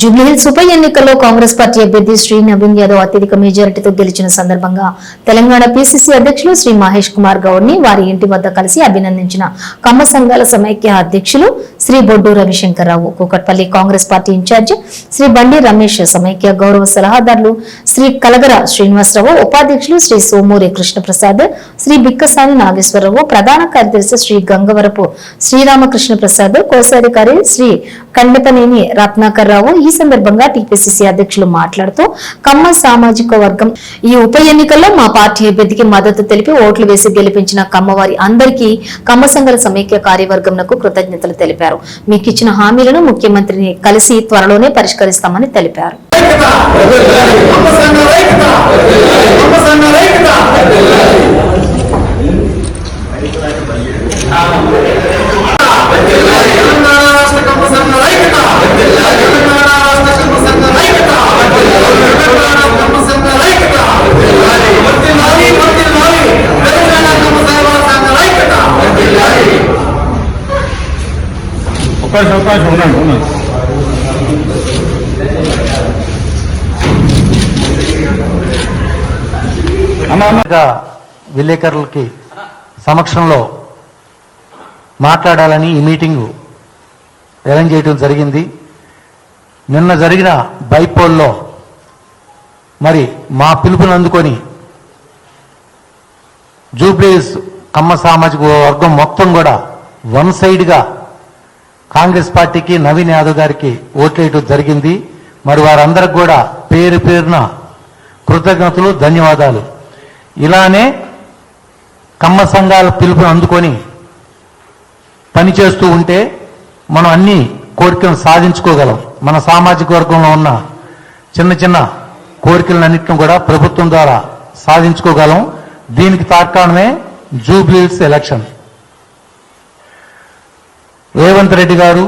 జూబ్లీహిల్స్ ఉప ఎన్నికల్లో కాంగ్రెస్ పార్టీ అభ్యర్థి శ్రీ నవీన్ యాదవ్ అత్యధిక మెజారిటీతో గెలిచిన సందర్భంగా తెలంగాణ పీసీసీ అధ్యక్షులు శ్రీ మహేష్ కుమార్ గౌడ్ని వారి ఇంటి వద్ద కలిసి అభినందించిన కమ్మ సంఘాల సమైక్య అధ్యక్షులు శ్రీ బొడ్డు రవిశంకర్రావు కూకట్పల్లి కాంగ్రెస్ పార్టీ ఇన్ఛార్జ్ శ్రీ బండి రమేష్ సమైక్య గౌరవ సలహాదారులు శ్రీ కలగర శ్రీనివాసరావు ఉపాధ్యక్షులు శ్రీ సోమూరి కృష్ణప్రసాద్ శ్రీ బిక్కసాని నాగేశ్వరరావు ప్రధాన కార్యదర్శి శ్రీ గంగవరపు శ్రీరామకృష్ణ ప్రసాద్ కోశాధికారి శ్రీ కండపనేని రత్నాకర్ రావు ఈ సందర్భంగా టీపీసీసీ అధ్యక్షులు మాట్లాడుతూ కమ్మ సామాజిక వర్గం ఈ ఉప ఎన్నికల్లో మా పార్టీ అభ్యర్థికి మద్దతు తెలిపి ఓట్లు వేసి గెలిపించిన కమ్మవారి అందరికీ కమ్మ సంఘాల సమైక్య కార్యవర్గంకు కృతజ్ఞతలు తెలిపారు. మీకు ఇచ్చిన హామీలను ముఖ్యమంత్రిని కలిసి త్వరలోనే పరిష్కరిస్తామని తెలిపారు. అవకాశం అవకాశం విలేకరులకి సమక్షంలో మాట్లాడాలని ఈ మీటింగు అరేంజ్ చేయడం జరిగింది. నిన్న జరిగిన బైపోల్లో మరి మా పిలుపుని అందుకొని జూబ్లీస్ కమ్మ సామాజిక వర్గం మొత్తం కూడా వన్ సైడ్గా కాంగ్రెస్ పార్టీకి నవీన్ యాదవ్ గారికి ఓట్లేయటం జరిగింది. మరి వారందరికి కూడా పేరు పేరున కృతజ్ఞతలు ధన్యవాదాలు. ఇలానే కమ్మ సంఘాల పిలుపును అందుకొని పనిచేస్తూ ఉంటే మనం అన్ని కోరికలను సాధించుకోగలం. మన సామాజిక వర్గంలో ఉన్న చిన్న చిన్న కోరికలన్నింటిని కూడా ప్రభుత్వం ద్వారా సాధించుకోగలం. దీనికి తార్కాణమే జూబ్లీస్ ఎలక్షన్. రేవంత్ రెడ్డి గారు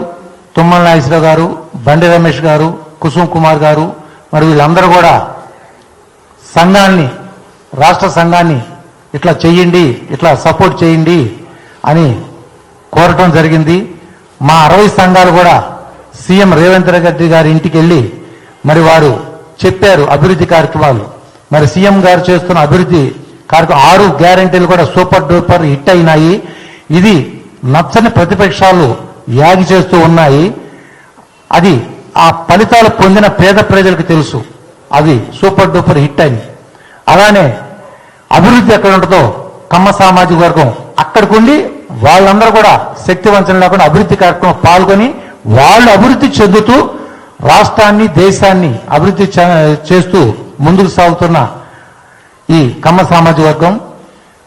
తుమ్మల నాగేశ్వరరావు గారు బండి రమేష్ గారు కుసుమ్ కుమార్ గారు మరి వీళ్ళందరూ కూడా సంఘాన్ని రాష్ట్ర సంఘాన్ని ఇట్లా చెయ్యండి ఇట్లా సపోర్ట్ చేయండి అని కోరటం జరిగింది. మా అరవై సంఘాలు కూడా సీఎం రేవంత్ రెడ్డి గారి ఇంటికి వెళ్ళి మరి వారు చెప్పారు అభివృద్ధి కార్యక్రమాలు. మరి సీఎం గారు చేస్తున్న అభివృద్ధి కార్యక్రమం ఆరు గ్యారంటీలు కూడా సూపర్ డూపర్ హిట్ అయినాయి. ఇది నచ్చని ప్రతిపక్షాలు యాగి చేస్తూ ఉన్నాయి. అది ఆ ఫలితాలు పొందిన పేద ప్రజలకు తెలుసు. అది సూపర్ డూపర్ హిట్ అని అలానే అభివృద్ధి ఎక్కడ ఉంటుందో కమ్మ సామాజిక వర్గం అక్కడికి ఉండి వాళ్ళందరూ కూడా శక్తివంచన లేకుండా అభివృద్ధి కార్యక్రమం పాల్గొని వాళ్ళు అభివృద్ధి చెందుతూ రాష్ట్రాన్ని దేశాన్ని అభివృద్ధి చే- చేస్తూ ముందుకు సాగుతున్న ఈ కమ్మ సామాజిక వర్గం.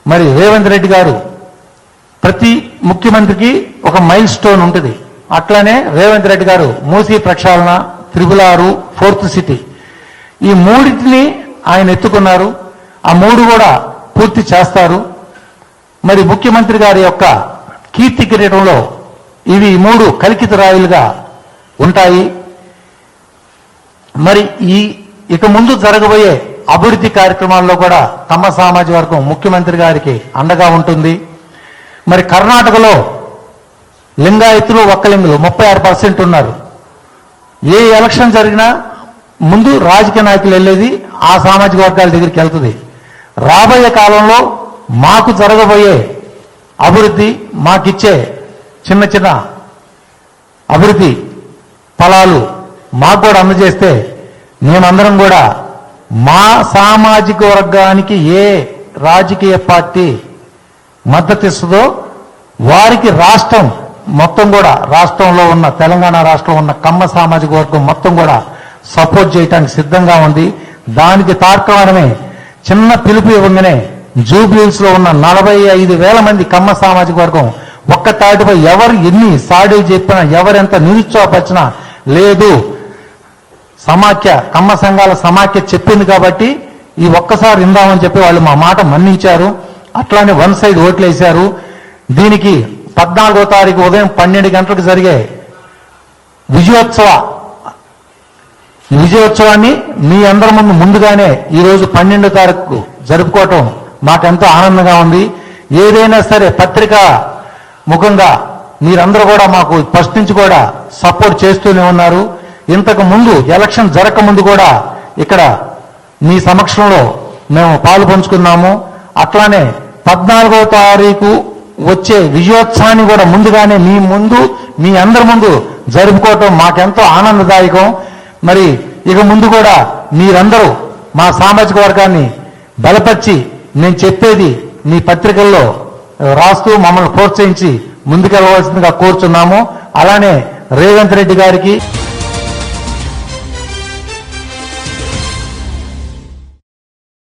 మరి రేవంత్ రెడ్డి గారు ప్రతి ముఖ్యమంత్రికి ఒక మైల్ స్టోన్ ఉంటుంది. అట్లానే రేవంత్ రెడ్డి గారు మూసీ ప్రక్షాళన త్రిపులారు ఫోర్త్ సిటీ. ఈ మూడింటిని ఆయన ఎత్తుకున్నారు. ఆ మూడు కూడా పూర్తి చేస్తారు. మరి ముఖ్యమంత్రి గారి యొక్క కీర్తి కిరీటంలో ఇవి మూడు కలికిత రాయిలుగా ఉంటాయి. మరి ఈ ఇక ముందు జరగబోయే అభివృద్ధి కార్యక్రమాల్లో కూడా తమ సామాజిక వర్గం ముఖ్యమంత్రి గారికి అండగా ఉంటుంది. మరి కర్ణాటకలో లింగాయతులు ఒక్కలింగులు ముప్పై ఆరు పర్సెంట్ ఉన్నారు. ఏ ఎలక్షన్ జరిగినా ముందు రాజకీయ నాయకులు వెళ్ళేది ఆ సామాజిక వర్గాల దగ్గరికి వెళ్తుంది. రాబోయే కాలంలో మాకు జరగబోయే అభివృద్ధి మాకిచ్చే చిన్న చిన్న అభివృద్ధి ఫలాలు మాకు కూడా అందజేస్తే మేమందరం కూడా మా సామాజిక వర్గానికి ఏ రాజకీయ పార్టీ మద్దతు ఇస్తుందో వారికి రాష్ట్రం మొత్తం కూడా రాష్ట్రంలో ఉన్న తెలంగాణ రాష్ట్రంలో ఉన్న కమ్మ సామాజిక వర్గం మొత్తం కూడా సపోర్ట్ చేయడానికి సిద్ధంగా ఉంది. దానికి తార్కాణమే చిన్న పిలుపు ఇవ్వగానే జూబ్లీస్లో ఉన్న నలభై ఐదు వేల మంది కమ్మ సామాజిక వర్గం ఒక్క తాటిపై ఎవరు ఎన్ని సాడీ చెప్పినా ఎవరెంత నిరుత్సాహపరిచినా లేదు. సమాఖ్య కమ్మ సంఘాల సమాఖ్య చెప్పింది కాబట్టి ఈ ఒక్కసారి ఇందామని చెప్పి వాళ్ళు మా మాట మన్నించారు. అట్లానే వన్ సైడ్ ఓట్లు వేశారు దీనికి పద్నాలుగో తారీఖు ఉదయం పన్నెండు గంటలకు జరిగే విజయోత్సవ. విజయోత్సవాన్ని మీ అందరి ముందు ముందుగానే ఈరోజు పన్నెండో తారీఖు జరుపుకోవటం మాకెంతో ఆనందంగా ఉంది. ఏదైనా సరే పత్రిక ముఖంగా మీరందరూ కూడా మాకు ఫస్ట్ నుంచి కూడా సపోర్ట్ చేస్తూనే ఉన్నారు. ఇంతకు ముందు ఎలక్షన్ జరగక ముందు కూడా ఇక్కడ మీ సమక్షంలో మేము పాలు పంచుకున్నాము. అట్లానే పద్నాలుగో తారీఖు వచ్చే విజయోత్సవాన్ని కూడా ముందుగానే మీ ముందు మీ అందరి ముందు జరుపుకోవటం మాకెంతో ఆనందదాయకం. మరి ఇక ముందు కూడా మీరందరూ మా సామాజిక వర్గాన్ని బలపరిచి నేను చెప్పేది మీ పత్రికల్లో రాస్తూ మమ్మల్ని ప్రోత్సహించి ముందుకెళ్ళవలసిందిగా కోరుచున్నాము. అలానే రేవంత్ రెడ్డి గారికి